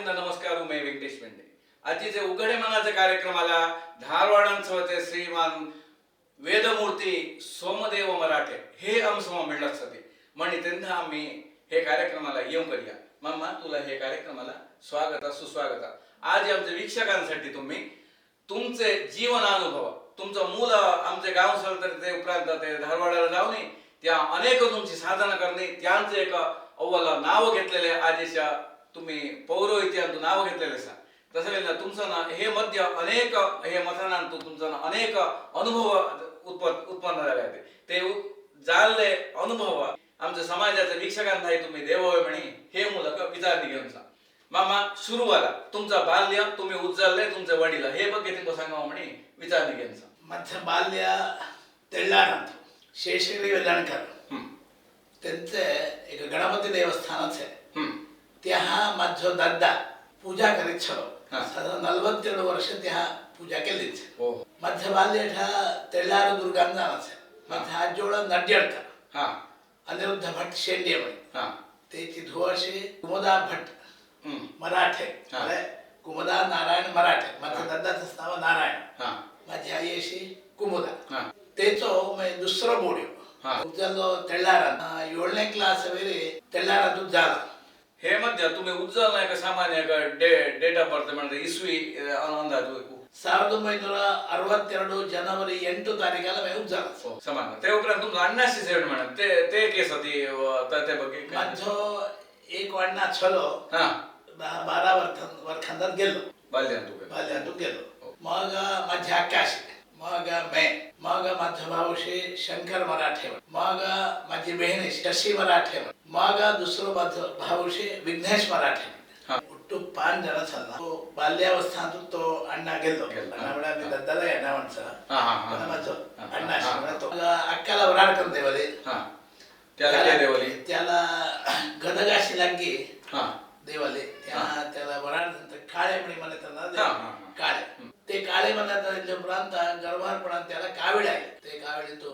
भावंदिंना नमस्कार मी व्यंकटेश मेंढे. आजचे उघडे मनाच्या कार्यक्रमाला धारवाडांसवते श्रीमान वेदमूर्ती सोमदेव मराठे हे आमसमा मिळत सते म्हणे त्यांना आम्ही हे कार्यक्रमाला येऊन करूया. मम्मा तुला हे कार्यक्रमाला स्वागत सुस्वागत. आज आमच्या वीक्षकांसाठी तुम्ही तुमचे जीवन अनुभव तुमचं मूल आमचे गाव असेल तर ते उपरांत ते धारवाडाला जाऊ त्या अनेक तुमची साधना करणे त्यांचं एक अव्वल नाव घेतलेले आदेशा तुम्ही पौरोहित्या नाव घेतलेले असा तसं तुमचं ना हे मध्य अनेक हे मथनांत तुमचं ना अनेक अनुभव उत्पन्न उत्पन्न झाले होते ते जाल्ले अनुभव आमच्या समाजाच्या वीक्षकांनाही तुम्ही देवय म्हणे हे मुलं विचार घेऊन सा मामा सुरुवाला तुमचा बाल्य तुम्ही उज्जलले तुमचे वडील. हे बघ तुम्ही सांगा म्हणे विचार घेऊन सा माझं बाल्य तेल्लाणात शेषगिरी वेल्लाणकर त्यांचे एक गणपती देवस्थानच आहे. त्या माझ दादा पूजा करीत छो साधारण नलवत्तीड वर्ष त्या पूजा केलीच माझ बाल्यठा तेलार दुर्गांना माझे माझा हा जोड नड्यड हा। अनिरुद्ध भट शेंडे म्हण ते धुळ असे कुमदा भट मराठे कुमदा नारायण मराठे माझ्या दादाच नाव नारायण. माझी आई अशी कुमुदा. ते म्हणजे दुसरं मोड तेलारा येळने क्लास वेळे तेलारा दूध झाला. हे ಮಧ್ಯ ತುಂಬೆ ಉಜ್ಜಲ್ ನಾಯಕ ಸಾಮಾನ್ಯ ಡೇಟ್ ಆಫ್ ಬರ್ತ್ ಮಾಡಿದ್ರೆ ಇಸ್ವಿ ಅಂದಾಜು ಸಾವಿರದ ಒಂಬೈನೂರ ಅರವತ್ತೆರಡು ಜನವರಿ ಎಂಟು ತಾರೀಕಲ್ಲ ಮೇ ಉಜ್ಜಲ ಸಮಾನ. ತೇ ಉಗ್ರ ತುಂಬ ಅಣ್ಣಾಸಿ ಸೇವೆ ಮಾಡ ತೇ ತೇ ಕೇಸ್ ಅತಿ ತೇ ಬಗ್ಗೆ ಮಧ್ಯೋ ಏಕ ಅಣ್ಣ ಚಲೋ. ಬಾರ ವರ್ತನ್ ವರ್ಖಂದರ್ ಗೆಲ್ಲು. ಬಾಲ್ಯ ಅಂತೂ ಬಾಲ್ಯ ಅಂತೂ ಗೆಲ್ಲು ಮಗ ಮಧ್ಯ ಆಕಾಶ. ಮಗ ಮೇ. मग मे मग माझा भाऊशी शंकर मराठे मग माझी बहीण शशी मराठे मग दुसरं माझं भाऊशी विघ्नेश मराठे हा. ಒಟ್ಟು ಪಾಂಚ್ ಜನ ಸಣ್ಣ ಬಾಲ್ಯಾವಸ್ಥಾ ಅಂತ ತೋ ಅಣ್ಣ ಗೆಲ್ಲು ಗೆಲ್ಲು. ಅಣ್ಣ ಬಿಡ मी दद्दाला आहे ना माणसं हा हा हा माझं हा, अण्णा हा, शिवाय तो मग अक्काला वराडकर देवले हा त्याला काय देवली त्याला गदगाशी लागी हा देवाले त्या त्याला वराड काळे म्हणे मला हा, त्यांना हा, हा. काळे ते काळे म्हणतात उपरांत गरभारपणात त्याला कावीड आहे ते काविडी तो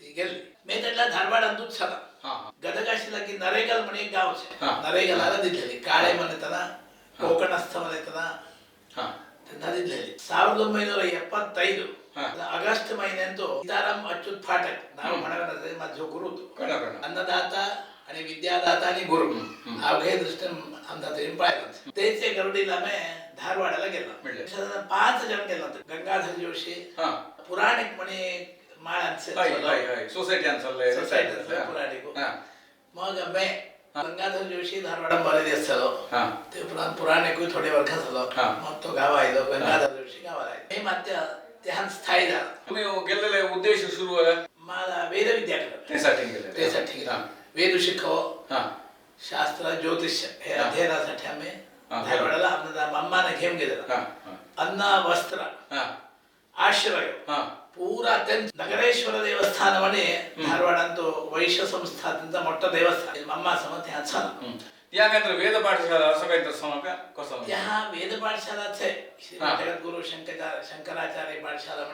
ती गेली मी त्याला धारवाड अंतूच छाला हा हा गदगाशीला की नरेगल म्हणे एक गाव છે हा. नरेगलाला दिलेली काळे म्हणताना कोकणस्थ म्हणताना हा त्यांना दिलेली ಸಾವಿರದ ಒಂಬೈನೂರ ಎಪ್ಪತ್ತೈದು ಹಾ. ಆಗಸ್ಟ್ महिन्यांतो सीताराम अच्युत फाटक नाव म्हणावे माझो गुरु तो. कळलं कळलं अन्नदाता आणि विद्यादाता आणि गुरु हम्म, हम्म. अवघे दृष्टीन आमचा तरी पाहिलं तेचे गरुडीला मी धारवाडाला गेलो मिळले. साधारण पाच जण गेलो होतो गंगाधर जोशी हा पुराणिक म्हणे माळांचे हाय हाय हाय सोसायटी चाललंय सोसायटीतलं पुराणिक हा मग मी गंगाधर जोशी धारवाडा बरे असलो हा ते उपरांत पुराणिक थोडे वर्ष झालो हा. मग तो गाव आयलो गंगाधर जोशी गावाला आयलो मी मात्र त्यान स्थायी झाला तुम्ही गेलेले उद्देश सुरू आहे मला वेद विद्याकडे त्यासाठी गेले त्यासाठी हा वेद शिकव हा शास्त्र ज्योतिष हे हा. अध्ययनासाठी आम्ही हा. धारवाडाला आमचा मम्माने घेऊन गेलेला हा हा अन्न वस्त्र हा आश्रय हा ಪೂರಾ ಅತ್ಯಂತ ನಗರೇಶ್ವರ ದೇವಸ್ಥಾನ म्हणे धारवाडांतो वैश्य संस्था त्यांचा मोठा देवस्थान मम्मा समज ह्या छान हम्म. या काहीतरी वेद पाठशाला असं काहीतरी सम का कसं त्या वेद पाठशालाच आहे श्री हा. जगद्गुरु शंकरा शंकराचार्य पाठशाला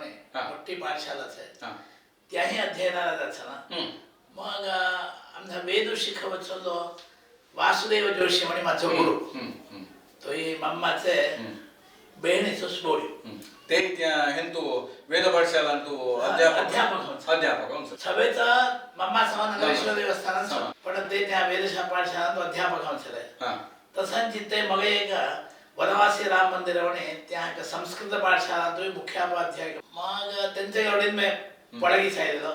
मग आमचा वेद शिकवत चाललो वासुदेव जोशी म्हणे माझा गुरु तो मम्माचे बहिणीचं हम्म. ते त्या हेंतू वेद पाठशाला तू अध्यापक अध्यापक होता. सभेचा मम्मा नगरेश्वर हा. देवस्थानात पण ते त्या वेदशा पाठशाळात अध्यापक हा तसंच तिथे मग एक वनवासी राम मंदिर म्हणे त्या एक संस्कृत पाठशाळा तो मुख्याध्याय मग त्यांच्या एवढे मी पडगी सायलेलो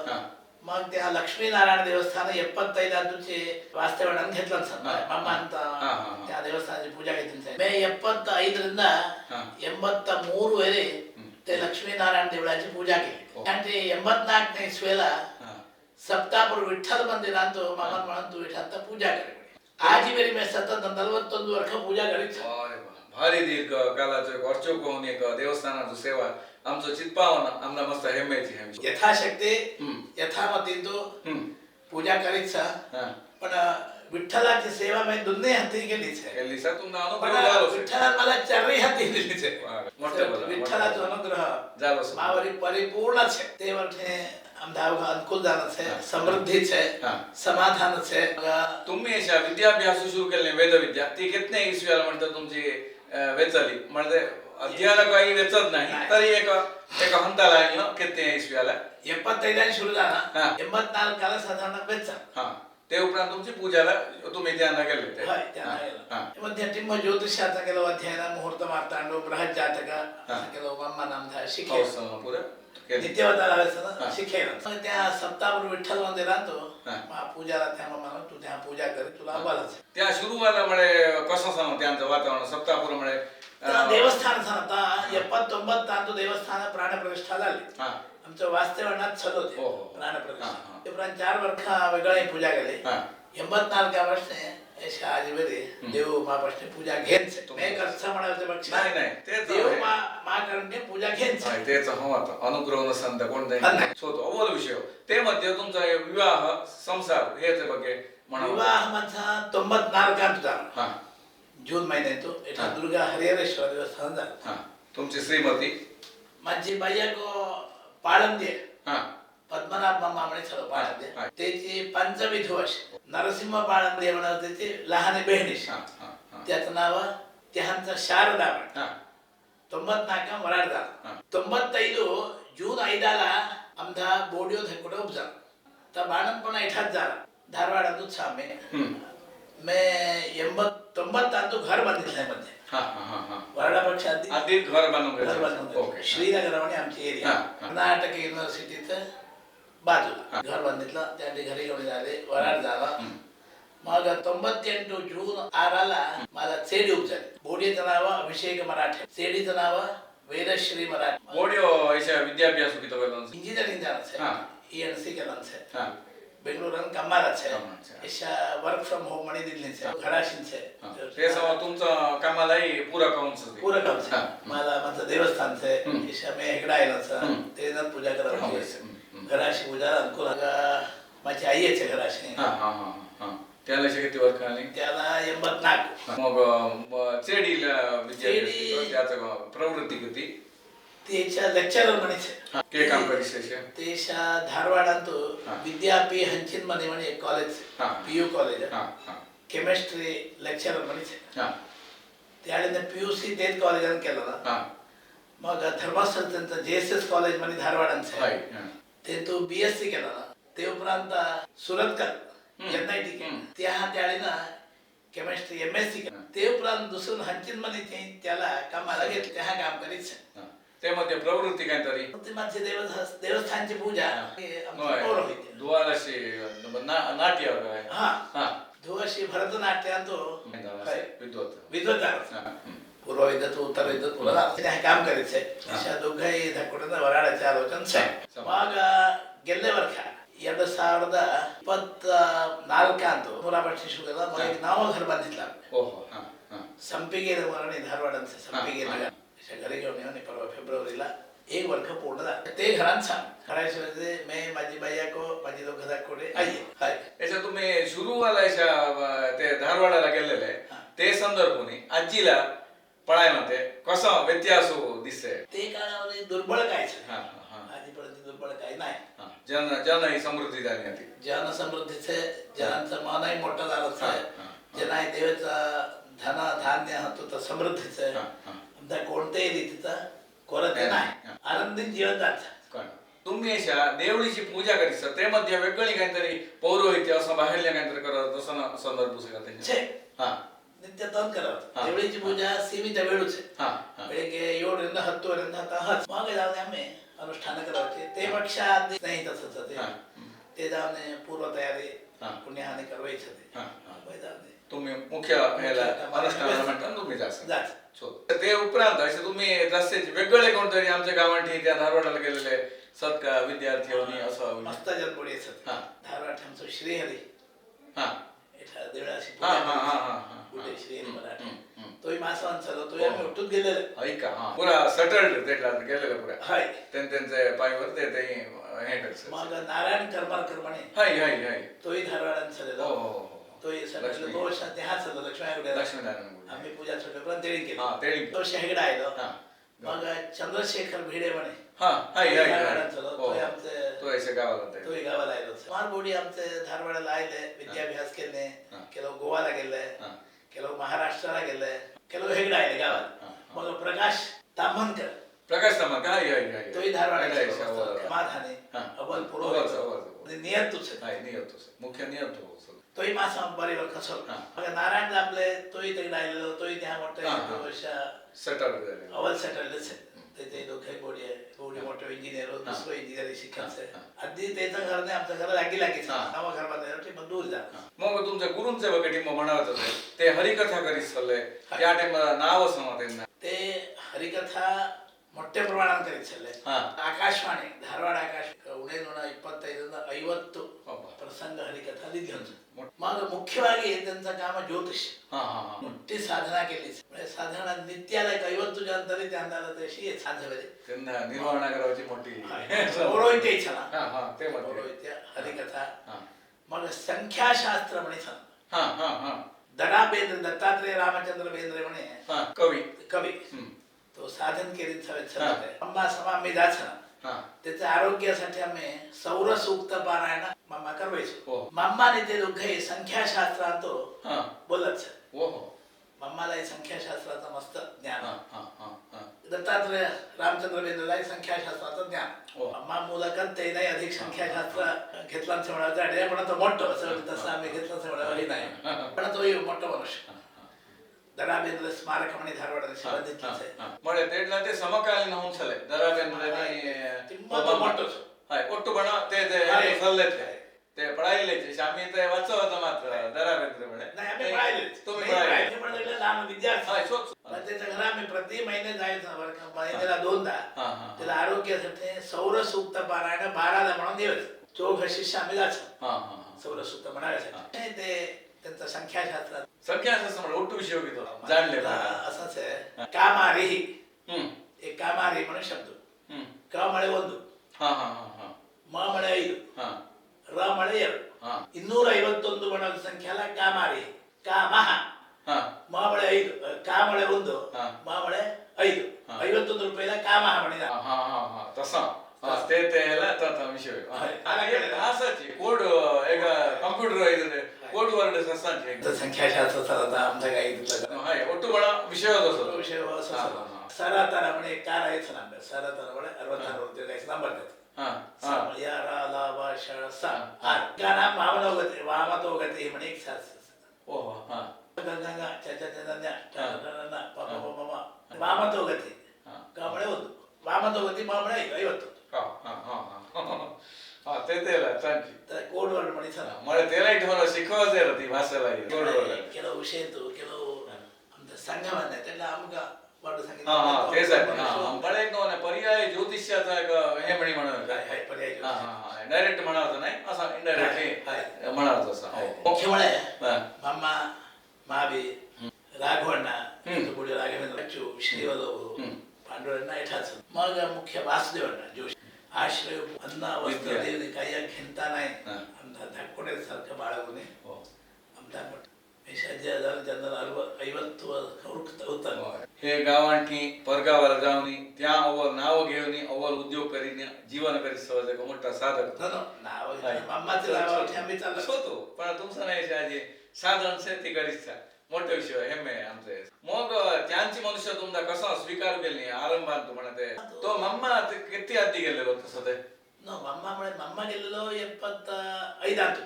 ಮತ್ತೆ ಆ ಲಕ್ಷ್ಮೀನಾರಾಯಣ ದೇವಸ್ಥಾನ ಎಪ್ಪತ್ತೈದು ಅದುಚಿ ವಾಸ್ತವಣ ಅಂತ ಹೇಳ್ತಾನೆ ಸರ್. ಅಮ್ಮ ಅಂತ ಆ ದೇವಸ್ಥಾನ ಪೂಜಾ ಆಗಿದ್ದೀನಿ ಮೇ ಎಪ್ಪತ್ತ ಐದರಿಂದ ಎಂಬತ್ತ ಮೂರುವರೆ ಲಕ್ಷ್ಮೀನಾರಾಯಣ ದೇವಳಾಜಿ ಪೂಜಾ ಆಗಿಲ್ಲ ಅಂದ್ರೆ ಎಂಬತ್ನಾಲ್ಕನೇ ಇಸ್ವೆಲ ಸಪ್ತಾಪುರ ವಿಠಲ್ ಮಂದಿರ ಅಂತ ಮಗನ್ ಮಣಂತು ವಿಠ ಅಂತ ಪೂಜಾ ಕರಿ ಆಜಿಬೇರಿ ಮೇ ಸತತ ನಲವತ್ತೊಂದು ವರ್ಷ ಪೂಜಾ ಕರಿ ಭಾರಿ ದೀರ್ಘ ಕಾಲ ವರ್ಷಕ್ಕೊಮ್ಮೆ ದೇವಸ್ಥಾನದ ಸೇವಾ आमचं चित्पावन आमना मस्त हेमेची हेम यथाशक्ती हम्म. यथामती तो हम्म. पूजा करीत सा. पण विठ्ठलाची सेवा मी दोन्ही हाती केलीच आहे केली सर तुमचा सर. विठ्ठलात मला चारही हाती दिलीच आहे वा. मोठं बोला, विठ्ठलाचा. अनुग्रह झालो. मावरी परिपूर्णच आहे ते वर्षे आमदा अनुकूल हा. आहे समृद्धीच आहे. समाधानच आहे तुम्ही अशा विद्याभ्यास सुरू केले वेदविद्या ती कितने इसव्याला म्हणतात तुमची वेचली म्हणजे अध्ययन काही वेचत नाही नाही. तरी एक एक हंताला कितने इसव्याला ಎಪ್ಪತ್ತೈದನೇ ಶುರು ಜಾನ ಹಾ. ಎಂಬತ್ನಾಲ್ಕಲ್ಲ ಸಾಧಾರಣ ವೆಚ್ಚ हा ते उपरांत तुमची पूजाला तुम्ही त्यांना गेले ते ಹಾಯ್ ಧ್ಯಾನ ಇಲ್ಲ. हा. ಮತ್ತೆ ನಿಮ್ಮ ಜ್ಯೋತಿಷ್ಯಾತ ಕೆಲವು ಅಧ್ಯಯನ ಮುಹೂರ್ತ ಮಾರ್ತಾಂಡು ಬೃಹತ್ ಜಾತಕ ಹಾ. ಕೆಲವು ಅಮ್ಮ ನಮ್ದ ಶಿಖೆ पाऊस पुरं केलं. ನಿತ್ಯವತಾರ ಹವ್ಯಾಸನ ಹಾ. ಶಿಖೆ त्या सप्ताह विठ्ठल मंदिरात तो हा. मा पूजाला त्या म्हणा तू त्या पूजा कर तुला बोलायचं त्या शुरुवाला म्हणे कसं सांग त्यांचं वातावरण सप्ताहपूर म्हणे ದೇವಸ್ಥಾನ ಸನತ ಎಪ್ಪತ್ತೊಂಬತ್ತಂದು ದೇವಸ್ಥಾನ ಪ್ರಾಣ ಪ್ರತಿಷ್ಠಾ झाली आमचं वास्तवनाथ चलोते ಪ್ರಾಣ ಪ್ರತಿಷ್ಠಾ. ಇಬ್ರಾನ್ चार वर्ष वेगळे पूजा केले ಎಂಬತ್ನಾಲ್ಕ ವರ್ಷ शाजीवरी देव मापाशी पूजा नाही तेच पूजा घेच हो आता अनुग्रह संत विषय ते मध्ये तुमचा विवाह संसार हेच बघे विवाह माझा ತೊಂಬತ್ನಾಲ್ಕು हा जून महिन्यात हा. दुर्गा हरिहरेश्वर देवस्थान झालं हा तुमची श्रीमती माझी बायक पाळंदे हा पद्मनाभ मामा म्हणे सर्व हा. पाळंदे त्याची पंचविध वर्ष नरसिंह पाळंदे म्हणत त्याची लहान बहिणीश हा हा हा त्याचं नाव त्यांचा शारदा म्हणे. हा ತೊಂಬತ್ನಾಲ್ಕ ಮರಾಠ ಹಾ. ತೊಂಬತ್ತೈದು ಜೂನ್ ಐದಾಲ ಆಮ್ದ ಬೋಡಿಯೋ ಕೂಡ ಉಪ್ಸಾರ ತ ಬಾಣಪ್ಪನ ಇಠಾತ್ ಜಾರ ಧಾರವಾಡ ಅದು ಸಾಮೆ हम्म. ಮೇ ಎಂಬತ್ ತೊಂಬತ್ತಂದು घर ಬಂದಿಲ್ಲ मध्ये हा हा हा हा वराडा पक्ष आधी आधी घर बनवून घर घ्यायचं. बनवलं ओके श्रीनगर म्हणे आमची एरिया हा, हा. कर्नाटक युनिव्हर्सिटीचं बाजूला हा. घर बांधितलं त्या घरी घेऊन झाले वराड झाला हम्म. मग ತೊಂಬತ್ತೆಂಟು ಜೂನ್ ಆರಲ್ಲ मला चेडी उपजाली बोडीचं नाव अभिषेक मराठे चेडीचं नाव वेदश्री मराठे ಓಡಿಯೋ ಐಶ ವಿದ್ಯಾಭ್ಯಾಸ किती वेळ इंजिनिअरिंग जाणंच हा. आहे ई एन सी केलंच आहे हा बेंगळुरान कमालाच आहे कमालच आहे. अशा वर्क फ्रॉम होम आणि दिल्लीच आहे घराशीच हा. आहे ते सगळं तुमचं कामालाही पुरा काउंच पूरक आमचं हा. आहे. मला माझं देवस्थानचं आहे हम्म. अशा मी इकडे आहे ना हम्म. ते जण पूजा हम्म, करायची हम्म. घराशी पूजा अनुकूल आता माझी आई आहे घराशी हा हा हा हा त्याला असे किती वर्ष आली त्याला ಎಂಬತ್ನಾಲ್ಕು मग म- चेडीला विद्याभ्यास चेडी- केलं, त्याचं प्रवृत्ती किती करीस असे तेशा धारवाडांतू हा. विद्यापी हंचिन मने म्हणे कॉलेज. पी यू कॉलेज हा हा. केमिस्ट्री लेक्चरर म्हणायचे. हा. त्यावेळेला पी यू सी तेच कॉलेजात केलं ना हा. मग धर्मस्थळ त्यांचं जे एस एस कॉलेजमध्ये धारवाडांचं. ते तो बी एस सी केला ना ते उपरांत सुरतकर. N I T. त्या त्यावेळी ना केमिस्ट्री एम एस सी. ते उपरांत दुसरं हंचिनमध्ये त्याला कामाला घेतलं. त्या काम करीत. ತೇಮ ದೇ브ರೂತಿಕೈ ಅಂತರಿ ಪ್ರತಿಮಂತೆ ದೇವಸ್ಥಾನಚೆ ಪೂಜಾರ ಡುವಾಶಿ ನಾಟ್ಯವಾಯ ಹಾ ಡುವಾಶಿ ಭರತ ನಾಟ್ಯ ಅಂತಾ ವಿದ್ವತ್ತಾ ವಿದ್ವತ್ತಾ ಪೂರ್ವೈದ ತು ಉತ್ತರೈದ ತುಲಾದ ಇಂತಹ ಕಾರ್ಯಕ್ಕೆ ಸೇ ಶಾ ದುಖೈ ದಕ್ಕೊಂಡ ವರಡ ಚಾಲೋಚಂತ ಸಮಾಗ ಗೆನ್ನೆವರ್ ಖಾ ಯಡ 2024 ಅಂತಾ ಹೊರಬಟ್ಟಿ ಶುರುವಾದ ಧಾರವಾಡ ಅಂತ ಸಂಪಿಗೆದ फेब्रुवारीला एक वर्ष पूर्ण झालं ते घरात सांग करायचे म्हणजे मी माझी बायको माझी दोघं दाखवले आई हाय याच्या तुम्ही सुरुवाला याच्या अं, ते धारवाडाला गेलेले. ते संदर्भाने आजीला पळायमध्ये कसं व्यत्यास दिसते ते काळामध्ये दुर्बळ हा आधीपर्यंत दुर्बळ काही नाही. जन जन ही समृद्धी झाली होती जन समृद्धीचे जनांचं मनही मोठं झालंच आहे हा, हा. जनाय देवाचा धन धान्य होतो तर समृद्धीचं कोणत्याही रीतीचा ಕೊರತೆ ನಾಯಿ ಅರಂದಿನ ಜೀವನ ಜಾತ तुम्ही अशा देवळीची पूजा करीत ते मध्ये वेगळी काहीतरी पौरोहित्य असं बाहेरल्या काहीतरी करत असं संदर्भ छे ಹಾ ನಿತ್ಯ ತಂದು ಕರಾವತ್ ದೇವಳಿಜಿ ಪೂಜಾ ಸೀಮಿತ ವೇಳುಚೆ ಬೆಳಿಗ್ಗೆ ಏಳರಿಂದ ಹತ್ತುವರಿಂದ ಹತ್ತು ಮಾಗ ಯಾವ್ದಾಮೆ ಅನುಷ್ಠಾನ ಕರಾವಚೆ ತೇ ಪಕ್ಷ ಸ್ನೇಹಿತ ಸತ್ತತೆ ते जावणे पूर्व तयारी पुण्य हानी करवायचं ते तुम्ही मुख्य ह्याला मुख्य अनुष्ठानाला म्हणता तुम्ही जास्त. सो, ते उपरांत असे तुम्ही रस्त्याचे वेगळे कोणतरी आमच्या गावांठी त्या धारवाडाला गेलेले सत्का विद्यार्थी होणी असं मस्त जन्मोडी असत हा. धारवाड आमचं श्रीहरी. हा. हा, हा, हा, हा, हा. कुठे श्रीहरी मराठी. हम्म, हम्म. तोही मासवान चालतो तोही हो. आम्ही उठून गेलेलो. ऐका हा. पुरा सटल्ड त्याला गेलेलं पुरा. हाय. त्यां त्यांचे पायवर ते ते हे. मग नारायण करमारकर म्हणे हाय हाय हाय. तोही धारवाडात हो चाललेलो हो हो, तो ಈ ಸಣ್ಣ ಲಕ್ಷ್ಮಿ. ಗೋಳ आम्ही पूजा सगळं तेळी तो शेगडा आहे हा. मग चंद्रशेखर भिडे म्हणे. हा हा हो, हो. गावाला आमचे धारवाडाला आयले विद्याभ्यास केले हा. गोवाला ಗೋವಾला गेले हा. महाराष्ट्राला गेले ಕೆಲವು हेगडा आयले गावात. मग प्रकाश तांबनकर प्रकाश तमाक हा या तोही धारवाडाचा या, या, समाधाने हा. अबलपूर नियतूच नाही नियत होतो. मुख्य होतो. तोही हा. मग नारायण दामले तोही तिकडे आयलेलो तोही त्या मोठे हा, हा. वर्ष सेटल झाले. अव्वल सेटलच आहे ते दोघे बोडी आहे बोडी मोठे इंजिनियर दुसरं इंजिनिअरिंग शिकायचं हा, अगदी त्याचं घर नाही आमचं घर लागी लागेच हा. नवा घर बांधायला मग दूर जा मग तुमच्या गुरुंचे बघा टिंब म्हणावत होते ते हरिकथा करीत चालले. त्या टाइमला नाव असं त्यांना ते हरिकथा ಮೊಟ್ಟೆ ಪ್ರಮಾಣ ಅಂತ ಕರೀತಲ್ಲೇ ಆಕಾಶವಾಣಿ ಧಾರವಾಡ ಆಕಾಶ ಉಣೆ ನೂರ ಇಪ್ಪತ್ತೈದರಿಂದ ಐವತ್ತು ಪ್ರಸಂಗ ಹರಿಕಥ ದಿಗ್ಗಂಸ ಮಗ ಮುಖ್ಯವಾಗಿ ಎದ್ದಂತ ಕಾಮ ಜ್ಯೋತಿಷ್ ಮುಟ್ಟಿ ಸಾಧನಾ ಸಾಧನ ಸಾಧಾರಣ ನಿತ್ಯ ಲೈಕ್ ಐವತ್ತು ಜನ ತರೀತಿ ಅಂದಾಜ ದೇಶಿ ಸಾಧ್ಯವಿದೆ. ಪೌರೋಹಿತ್ಯ ಇಚ್ಛನ ಪೌರೋಹಿತ್ಯ ಹರಿಕಥಾ. ಮಗ ಸಂಖ್ಯಾಶಾಸ್ತ್ರ ಮಣಿಸನ ದಡಾ ಬೇಂದ್ರೆ ದತ್ತಾತ್ರೇಯ ರಾಮಚಂದ್ರ ಬೇಂದ್ರೆ ಮಣಿ ಕವಿ. ಕವಿ. हा हा हा हा हा. तो साधन केली सवय हा. अंबा समा मी जायचं. हा. त्याच्या आरोग्यासाठी आम्ही सौर सूक्त पारायण मामा हो. करवायचो मामाने ते दोघे संख्याशास्त्रांतो हा. बोलत. ओ हो. मम्माला हे संख्याशास्त्राचं मस्त ज्ञान. हा हा हा हा. दत्तात्रय रामचंद्र बेंद्रला हे संख्याशास्त्राचं ज्ञान. हो. अम्मा मुलाखत ते नाही अधिक संख्याशास्त्र घेतला म्हणा पण तो मोठं असं तसं आम्ही घेतलं म्हणा नाही. पण तो मोठं मनुष्य. ದರಾಬೇಂದ್ರ ಸ್ಮಾರಕ ಮನೆ ಧಾರವಾಡದ ಶಿವಾಜಿ ಮಳೆ ತೇಡ್ಲಂತೆ ಸಮಕಾಲೀನ ಹೊಂಸಲೆ ದರಾಬೇಂದ್ರ ತುಂಬಾ ಒಟ್ಟು ಹಾಯ್ ಒಟ್ಟು ಬಣ ತೇ ತೇ ಸಲ್ಲೆತ್ತೆ ತೇ ಪಡಾಯಿಲ್ಲೆಚ್ಚಿ ಶಾಮಿ ತೇ ವತ್ಸವದ ಮಾತ್ರ ದರಾಬೇಂದ್ರ ಮಳೆ ತುಂಬಿ ಪಡಾಯಿಲ್ಲ ನಾನು ವಿದ್ಯಾರ್ಥಿ ಹಾಯ್ ಸೋ ಮತ್ತೆ संग्राम ಪ್ರತಿ ಮಹಿನೆ जायचं वर्ग महिनेला दोनदा त्याला आरोग्यासाठी सौर सूक्त पारायण बाराला म्हणून दिवस चोख शिष्य आम्ही जायचं सौर सूक्त म्हणायचं ते ಎಂತ ಸಂಖ್ಯಾಶಾಸ್ತ್ರ ಸಂಖ್ಯಾಶಾಸ್ತ್ರ ಒಟ್ಟು ವಿಷಯ ಹೋಗಿದ್ದು ಜಾಣಲೆ ಅಸಸೆ ಕಾಮಾರಿ. ಹ್ಮ್. ಈ ಕಾಮಾರಿ ಮನೆ ಶಬ್ದ ಹ್ಮ್. ಕಾಮಳೆ ಒಂದು. ಮಾಮಳೆ ಐದು. ರ ಮಳೆ ಎರಡು. ಇನ್ನೂರ ಐವತ್ತೊಂದು ಮಣದ ಸಂಖ್ಯಾಲ ಕಾಮಾರಿ. ಕಾಮಹ. ಮಾಮಳೆ ಐದು. ಕಾಮಳೆ ಒಂದು. ಮಾಮಳೆ ಐದು. ಐವತ್ತೊಂದು ರೂಪಾಯಿಲ ಕಾಮಹ ಮಣಿದ. ತಸ. ತೇತೆ ಎಲ್ಲ ವಿಷಯ ಹಾಗಾಗಿ ಕೋಡ್ ಈಗ ಕಂಪ್ಯೂಟರ್ ಇದು ಕೋಟಿ ವರ್ಣ ಸಸ್ತಾಂಶ ಸಂಖ್ಯಾಶಾಸ್ತ್ರ ಸರದ ಅಂಶಗಾಗಿರ್ತಕ್ಕ ಹಾಗೆ ಒಟ್ಟು ಬಡ ವಿಷಯವಾದ ಸರ್. ವಿಷಯವಾದ ಸರ ಸರತನ ಮನೆ ಕಾರ ಐತೆ ನಂಬೆ ಸರತನ ಮನೆ ಅರವತ್ತಾರು ರೂಪಾಯಿ ಐತೆ ನಂಬರ್ ಐತೆ ಯಾರ ಲಾಭ ಶಸ ಗಾನ ಮಾವನ ಹೋಗತ್ತೆ ವಾಮತ ಹೋಗತ್ತೆ ಈ ಮನೆಗೆ ಶಾಸ್ತ್ರ ಓಹ್ ಹಾಂ ಗಂಗಂಗ ಚಚ ಚಂದನ್ಯ ಪಾಪ ಮಮ ವಾಮತ ಹೋಗತ್ತೆ ಕಾಮಳೆ ಒಂದು. ವಾಮತ ಹೋಗತ್ತೆ ಮಾಮಳೆ ಐವತ್ತು. ಹಾಂ ಹಾಂ ಹಾಂ. ಹಾ ತೆತೆ ಇಲ್ಲ ಟ್ರಾಂಕಿ ಕೋಡುವನ್ನ ಮಣಿಸಲ್ಲ ಮಳೆ ತೇಲ ಇಟ್ಕೊಂಡು ಸಿಕ್ಕೋದೇ ಇರುತ್ತೆ ಈ ಭಾಷೆ ಎಲ್ಲ ಇದು. ಕೆಲವು ವಿಷಯ ಕೆಲವು ಅಂತ ಸಂಘ ಬಂದೈತೆಲ್ಲ ಅಮ್ಗ ಪಾಡು ಸಂಗೀತ ಹಾ ಹಾ ತೇಸಾಕಿ ಹಾ ಬಳೆಕ ಅವನ ಪರ್ಯಾಯ ಜ್ಯೋತಿಷ್ಯ ತಾಗ ಹೆಮಣಿ ಮಾಡೋದು. ಪರ್ಯಾಯ ಡೈರೆಕ್ಟ್ ಮಾಡೋದನ್ನ ಅಸ ಇಂಡೈರೆಕ್ಟ್ಲಿ ಮಾಡೋದು ಸಹ. ಮುಖ್ಯಮಳೆ ಮಮ್ಮ ಮಾವಿ ರಾಘವಣ್ಣ ರಾಘವೇಂದ್ರ ಅಚ್ಚು ಶ್ರೀವದ ಪಾಂಡುರಣ್ಣ ಇಠಾಸ ಮಗ ಮುಖ್ಯ ವಾಸುದೇವಣ್ಣ ಜೋಶಿ. आश्रय अन्न वस्त्र विद्या. देवने काही घेता नाही हा. आमचा धाकोड्यासारखं बाळगुने हो. आमचा मेशाजी हजार जनरल अरव ಐವತ್ತು होतं हे गावांठी परगावाला जाऊन त्या अव्वल नाव घेऊन अव्वल उद्योग करीन जीवन करीत सहज एक मोठा साधक नाव हाय. मम्माचं नाव आम्ही चाललो होतो पण तुमचं नाही शहाजी साधन शेती करीतचा ಮೊಟ್ಟ ವಿಷಯ ಹೆಮ್ಮೆ ಅಂತ ಮೋಗ ತ್ಯಾಂಚಿ ಮನುಷ್ಯ ತುಂದ ಕಸ ಸ್ವೀಕಾರ ಬೆಲ್ಲಿ ಆರಂಭ ಅಂತ ಮಣತೆ. ತೋ ಮಮ್ಮ ಕೆತ್ತಿ ಅದ್ದಿಗೆಲ್ಲ ಗೊತ್ತು ಸದೆ ಮಮ್ಮ ಮಳೆ ಮಮ್ಮಗೆಲ್ಲೋ ಎಪ್ಪತ್ತ ಐದಾತು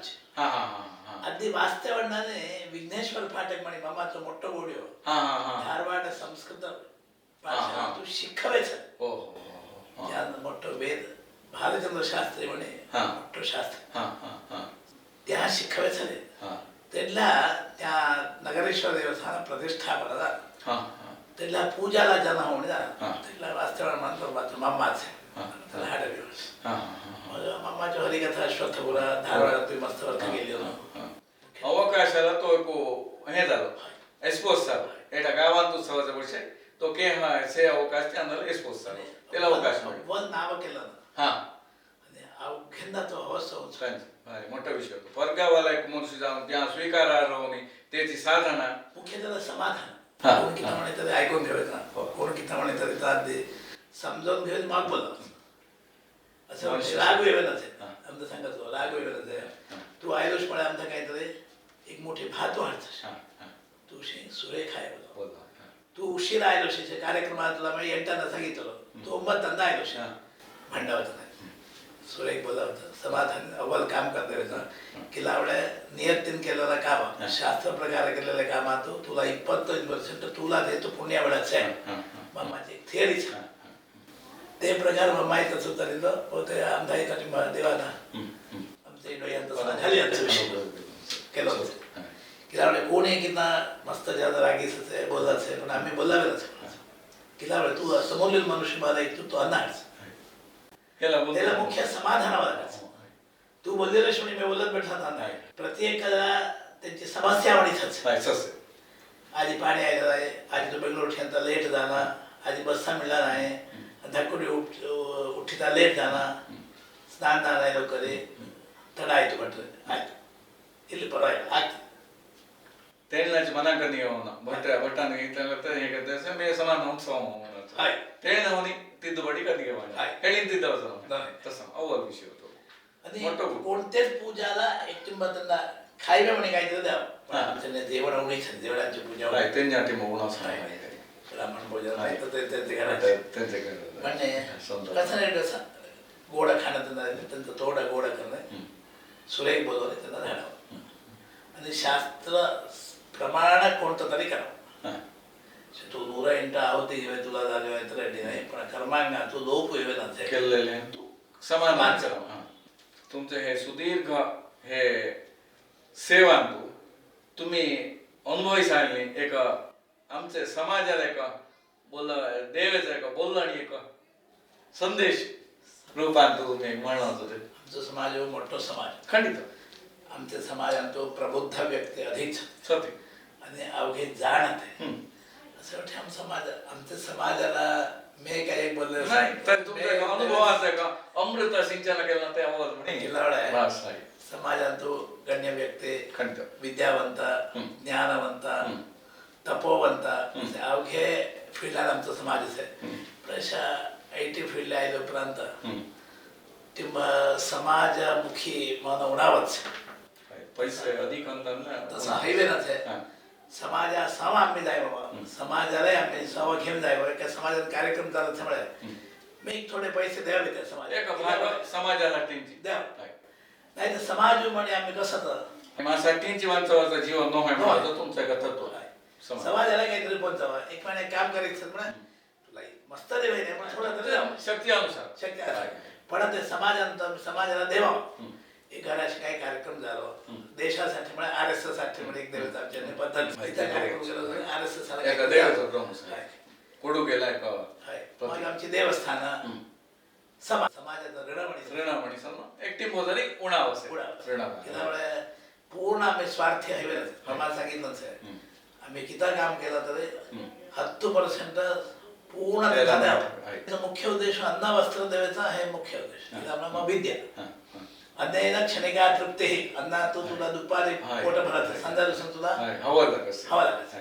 ಅದ್ದಿ ವಾಸ್ತವಣ್ಣನೇ ವಿಘ್ನೇಶ್ವರ ಪಾಠಕ್ಕೆ ಮಾಡಿ ಮಮ್ಮ ಹತ್ರ ಮೊಟ್ಟ ಓಡಿಯೋ ಧಾರವಾಡ ಸಂಸ್ಕೃತ ಭಾಷೆ ಅದು ಶಿಕ್ಷವೇ ಸರ್. ಮೊಟ್ಟ ವೇದ ಭಾರತಚಂದ್ರ ಶಾಸ್ತ್ರಿ ಮಣಿ ಮೊಟ್ಟ ಶಾಸ್ತ್ರಿ. ತ್ಯಾ ಶಿಕ್ಷವೇ ಸರ್? तेला त्या नगरेश्वर देवस्थान प्रतिष्ठापनद तेला पूजाला जन होणिद तेला वास्तव मंत्र मात्र मम्माचे त्याला हाडविवस मग मम्माच्या हरिकथा अश्वत्थपुरा धारवाडात मी मस्त वर्क गेली ಅವಕಾಶದ ತೋಕು ಹೇದಲು ಎಸ್ಪೋಸ್ ಸರ್ ಏಟ ಗಾವಂತು ಸಹಜ ಪಕ್ಷೆ तो के हाँ ऐसे अवकाश के अंदर इस पोस्ट सर तेला अवकाश में वन नाव के लन हाँ अब घिंदा तो हो सोच कंज परगावाला एक मनुष्य जाऊन त्या स्वीकारार्ह होणे त्याची साधना मुख्य त्याला समाधान हा, कोण किती हा. म्हणे तरी ऐकून हो. कोण किती म्हणे तर अगदी समजावून घ्यायचं मग बोला असं. राग वेगळाच आहे. आमचं सांगतो राग वेगळाच आहे. तू आयलोच पण आमचं काहीतरी एक मोठी भात वाढत हा. तू शे सुरेख आहे बोला. तू उशीर आयलो शे कार्यक्रमात तुला मी सांगितलं तो मत धंदा आयलो शे. भांडावत नाही सुरेख बोलावत समाधान अव्वल काम करता की लावड्या नियतीन केलेला काम. शास्त्र प्रकार केलेल्या कामात तो. तुला इप्पत्तोन पर्सेंट तुला देतो पुण्या वेळाचे मम्माची थिअरी छान ते प्रकार माहीतच होता तिथं ते आमदार एका देवाना आमचे डोळ्यांत झाली केलं होतं. की लावडे कोणी ना मस्त ज्यादा रागीच बोलायचं पण आम्ही बोलावेलच. किला तू समोरील मनुष्य मला ऐकतो तू तो अनाच त्याला मुख्य समाधानावर तू बोललेलंच म्हणजे मी बोलत बैठा था प्रत्येकाला त्यांची समस्या आवडीच आधी पाणी आलेलं आहे आधी तो बेंगलोर ठेवता लेट झाला आधी बसचा मिळणार आहे धकुडी उठ उठिता लेट झाला ಸ್ನಾನ ಆದಾಯ ಲೋಕದೆ ತಡ ಆಯ್ತು ಭಟ್ರೆ ಆಯ್ತು ಇಲ್ಲಿ ಪರವಾಗಿಲ್ಲ ಆಯ್ತು ತೇಳ್ಲಾಚ್ ಮನಾಕ ನೀವು ಭಟ್ಟ ಭಟ್ಟ ಹೇಗೆ ಸಮಾನ ಉತ್ಸವ ಹಾಯ್. ತೇಣವನಿ ತಿದ್ದುಪಡಿ ಕದಿಗೆ ಮಾಡಿ. ಹಾಯ್. ಹೇಳಿಂತಿದ್ದ ತಸಂ ಅವ್ವ ವಿಷಯ ಕೊಡ್ತೇ ಪೂಜಾಲ ಎತ್ತಿಂಬತ್ತಲ್ಲ ಕಾಯ್ವೆ ಮನೆಗೆ ಆಯ್ತದ ದೇವರ ಉಣಿ ದೇವರಾಜ ಪೂಜೆ ತೆಂಜಾಟಿ ಮಗುಣ ಸಹಾಯ ಬ್ರಾಹ್ಮಣ ಪೂಜೆ ಮೊನ್ನೆ ಕಸನ ದಿವಸ ಗೋಡ ಕಾಣತಂದ ತೋಡ ಗೋಡ ಕಂದ ಸುರೇಗ್ ಬೋದೋರಿ ತಂದ ಅದು ಶಾಸ್ತ್ರ ಪ್ರಮಾಣ ಕೊಡ್ತದಲ್ಲಿ ಕರ आवती घेवे तुला झाले तर अड्डी नाही पण कर्मांगा तू लोप येवे नसे केलेले. समान समान करा. हा. तुमचे हे सुदीर्घ हे सेवान तुम्ही अनुभवी सांगले एक आमचे समाजाला एक बोल देवेचा एक बोललं आणि एक संदेश रूपांत तुम्ही म्हणत होते आमचा समाज हो मोठा समाज. खंडित. आमच्या समाजात तो प्रबुद्ध व्यक्ती अधिक. सत्य. आणि अवघे जाणत आहे. हम्म. असं वाटतं आम समाज आमच्या समाजाला मी काय एक बोलले नाही तर तुमच्या एक अनुभवाचा का अमृत सिंचन केलं ते आवाज म्हणे केलावडा आहे. बस आहे समाजात तो गण्य व्यक्ती खंडित विद्यावंत हम्म. ज्ञानवंत हम्म. तपोवंत हम्म. असे अवघे फिल्डात आमचा समाजच आहे हम्म. पण अशा आय टी फील्डला आयलो उपरांत हम्म. ते म- समाजा सम आम्ही जाय बाबा. समाजालाही आम्ही सव घेऊन जाय बाबा. एका समाजात कार्यक्रम चालत हम्म. मी एक थोडे पैसे द्यावे त्या समाजाला. समाजासाठीची द्या. नाही तर समाज म्हणे आम्ही कसं तर माझ्यासाठीची माणसाचं जीवन न आहे तुमचं एक तत्व आहे. समाज. समाजाला काहीतरी पोहोचावा एक महिने काम करायचं म्हणा. तुला मस्त देवे नाही पण थोडं तरी. शक्ती अनुसार. शक्य आहे. पण ते समाजात समाजाला देवा घराशी काही कार्यक्रम झालो. देशासाठी म्हणजे आर एस एससाठी म्हणजे एक देवाचा आमच्या पद्धत कार्यक्रम केला आर एस एस. कोडू गेलाय का? मग आमची देवस्थान. समाज समाजाचं. ऋणामणी त्यामुळे पूर्ण आम्ही स्वार्थी हवे आम्हाला सांगितलंच आहे हम्म. आम्ही किती काम केलं तरी. हत्तू पर्सेंट पूर्ण मुख्य उद्देश अन्न वस्त्र देवाचा हे मुख्य उद्देश. त्यामुळे मग विद्या. अन्न क्षणिका तृप्ती अन्ना तू तुला दुपारी. पोट भरत संध्याकाळी तुला आहे, हवं लागत असेल. हवं लागत.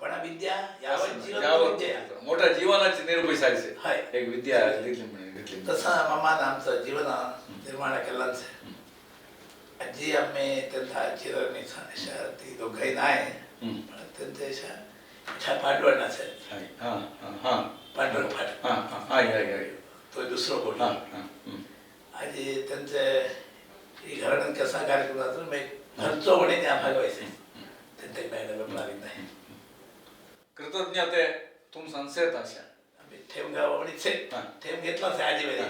पण विद्या जीवन विद्या मोठ्या जीवनाची निर्भय सायचे हाय. एक विद्या घेतली म्हणे घेतली म्हणे. तसं मामान आमचं जीवन निर्माण केलंच आजी आम्ही त्यांचा आजी अशा ती दोघंही नाही. पण त्यांच्या अशा हा, हा. आहे, आहे, आहे. तो दुसरं बोल. हम्म. आधी त्यांचे कसा कार्यक्रम जातो मी घरचो म्हणे त्या भागवायचे त्यांच्या मॅडम लागत नाही. कृतज्ञते तुम संसेत अशा. आम्ही ठेव गावा म्हणीचे हा. ठेव घेतलाच आहे आजी. वेळी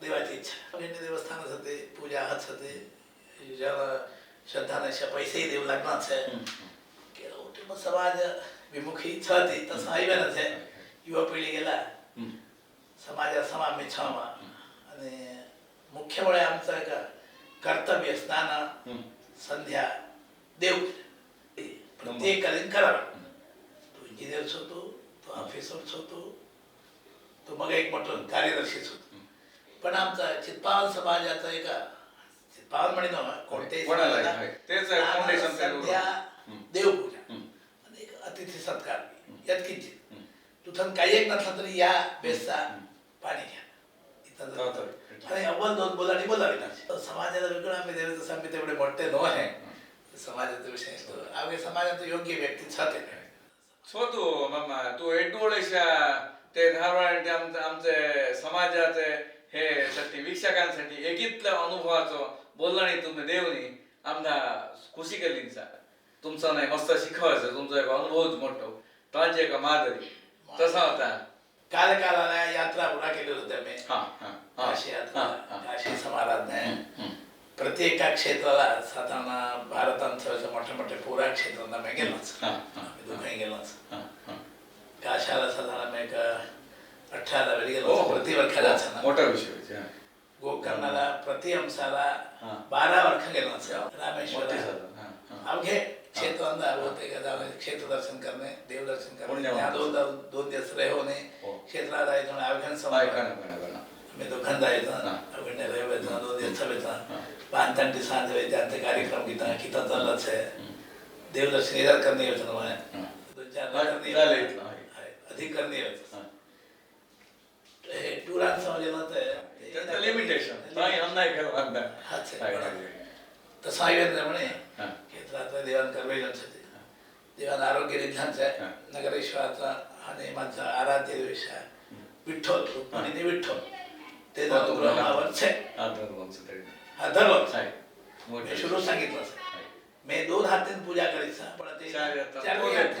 देवाची इच्छा. देवस्थानच होते पूजा हाच होते. ज्याला श्रद्धानेशा पैसेही देऊ लागणारच आहे. केलं मग समाज विमुखी इच्छा होती. तसं ऐवेनच आहे युवा पिढी गेला. हम्म. समाजासमा आम्ही छावा आणि मुख्य मुळे आमचं एक कर्तव्य स्नान. संध्या देव. प्रत्येक करावा. तो इंजिनियर्स होतो तो ऑफिसर्स होतो तो मग एक मोठं कार्यदर्शीच होतो. पण आमचा चित्पावन समाजाचा एक चित्पावन म्हणे ना कोणत्याही. संध्या. देवपूजा एक अतिथी सत्कार. यात किंचित. तुथन काही एक नसलं तरी या बेसचा पाणी घ्या. इथं आणि अव्वल दोन बोलांनी बोलावी लागते समाजाला वेगळं आम्ही दिलं तसं आम्ही तेवढे मोठे नो आहे. समाजाचा विषय असतो आम्ही समाजात योग्य व्यक्ती छाते सो तू मामा तू एडोळेशा ते धारवाड आमचे आमचे समाजाचे हे साठी वीक्षकांसाठी एकीतल्या अनुभवाचो बोलणी तुम्ही देवनी आमना खुशी केली सा तुमचं नाही मस्त शिकवायचं तुमचा एक अनुभवच मोठो. तांची एक मादरी? तसा होता. काल कालाला यात्रा पुन्हा केली होती आम्ही हा हा हा काशी यात्रा हा, हा. काशी समाराधना आहे. हम्म. प्रत्येक क्षेत्राला साधारण भारतांचं मोठ्या मोठ्या पुरा क्षेत्रांना मी गेलोच हा, हा, आम्ही दोघंही गेलोच हा, मी आहे. अवघे क्षेत्रांना होते का जाणे क्षेत्र दर्शन करणे देवदर्शन करणे पुण्यवान. दोन दोन दिवस रहोने हो. क्षेत्रात जायचं म्हणून अवघ्यान नाही, नाही, नाही. आम्ही दोघां जायचं हा. अवघ्या रहिवायचं दोन दिवस हा. पांतांटी सांज त्यांचे कार्यक्रम किता किता चाललाच आहे. देवदर्शन इधर करणे योजना मला हा. दोन चार हा, करणे झालं योजना. इथलं, आहे. आहे. अधिक करणे योजना. हा. हे टुरांत समजलं तर त्याचं लिमिटेशन नाही. हाच आहे. तसं ऐकलं म्हणे हा. क्षेत्रातलं देवान करवेलच देवान आरोग्य निधानचा हा. नगरेश्वराचा आणि माझा आराध्य विषय विठ्ठल रुक्मिणी विठ्ठल. ते हो, मावरच आहे. हा, धर्मांचं तरी. हा धर्म आहे. सुरू सांगितलं. आहे. मी दोन हातीन पूजा करीचा पण ते चार येतात. चार दोन हाती